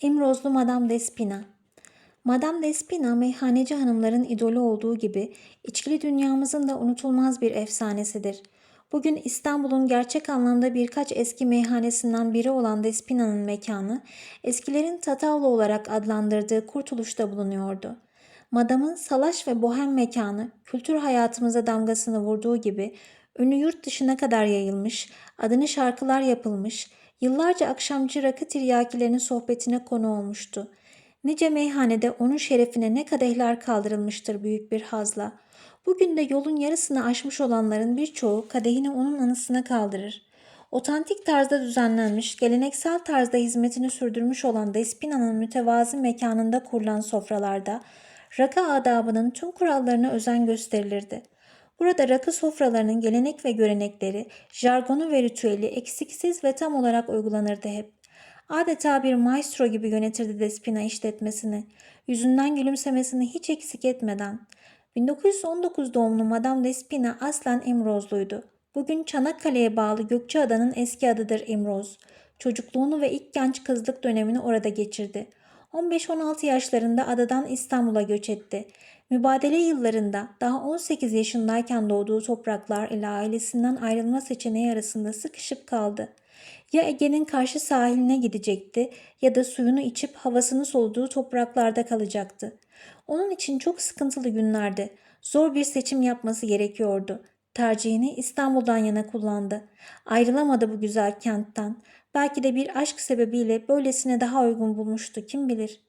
İmrozlu Madame Despina Madame Despina meyhaneci hanımların idolü olduğu gibi içkili dünyamızın da unutulmaz bir efsanesidir. Bugün İstanbul'un gerçek anlamda birkaç eski meyhanesinden biri olan Despina'nın mekanı, eskilerin Tatavla olarak adlandırdığı Kurtuluş'ta bulunuyordu. Madam'ın salaş ve bohem mekanı kültür hayatımıza damgasını vurduğu gibi ünlü yurt dışına kadar yayılmış, adını şarkılar yapılmış, yıllarca akşamcı rakı tiryakilerinin sohbetine konu olmuştu. Nice meyhanede onun şerefine ne kadehler kaldırılmıştır büyük bir hazla. Bugün de yolun yarısını aşmış olanların birçoğu kadehini onun anısına kaldırır. Otantik tarzda düzenlenmiş, geleneksel tarzda hizmetini sürdürmüş olan Despina'nın mütevazi mekanında kurulan sofralarda rakı adabının tüm kurallarına özen gösterilirdi. Burada rakı sofralarının gelenek ve görenekleri, jargonu ve ritüeli eksiksiz ve tam olarak uygulanırdı hep. Adeta bir maestro gibi yönetirdi Despina işletmesini. Yüzünden gülümsemesini hiç eksik etmeden. 1919 doğumlu Madame Despina aslen İmrozluydu. Bugün Çanakkale'ye bağlı Gökçeada'nın eski adıdır İmroz. Çocukluğunu ve ilk genç kızlık dönemini orada geçirdi. 15-16 yaşlarında adadan İstanbul'a göç etti. Mübadele yıllarında daha 18 yaşındayken doğduğu topraklar ile ailesinden ayrılma seçeneği arasında sıkışıp kaldı. Ya Ege'nin karşı sahiline gidecekti ya da suyunu içip havasını soluduğu topraklarda kalacaktı. Onun için çok sıkıntılı günlerdi. Zor bir seçim yapması gerekiyordu. Tercihini İstanbul'dan yana kullandı. Ayrılamadı bu güzel kentten. Belki de bir aşk sebebiyle böylesine daha uygun bulmuştu kim bilir.